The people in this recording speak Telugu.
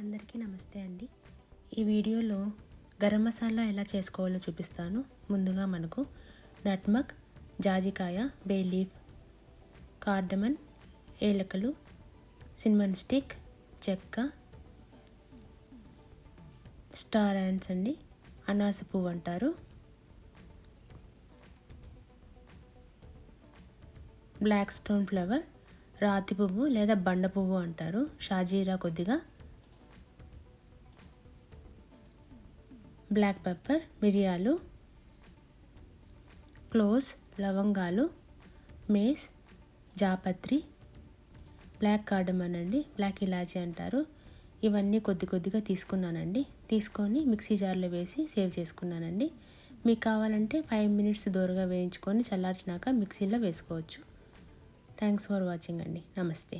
అందరికీ నమస్తే అండి. ఈ వీడియోలో గరం మసాలా ఎలా చేసుకోవాలో చూపిస్తాను. ముందుగా మనకు నట్మగ్ జాజికాయ బే లీఫ్ కార్డమన్ ఏలకలు సినిమన్ స్టిక్ చెక్క స్టార్ యాండ్స్ అండి అనాస పువ్వు అంటారు. బ్లాక్ స్టోన్ ఫ్లవర్ రాతి పువ్వు లేదా బండ పువ్వు అంటారు. షాజీరా కొద్దిగా బ్లాక్ పెప్పర్ మిరియాలు క్లోజ్ లవంగాలు మేస్ జాపత్రి బ్లాక్ కార్డమన్ అండి బ్లాక్ ఇలాచీ అంటారు. ఇవన్నీ కొద్ది కొద్దిగా తీసుకున్నానండి. తీసుకొని మిక్సీ జార్లో వేసి సేవ్ చేసుకున్నానండి. మీకు కావాలంటే ఫైవ్ మినిట్స్ దూరగా వేయించుకొని చల్లార్చినాక మిక్సీలో వేసుకోవచ్చు. థ్యాంక్స్ ఫర్ వాచింగ్ అండి. నమస్తే.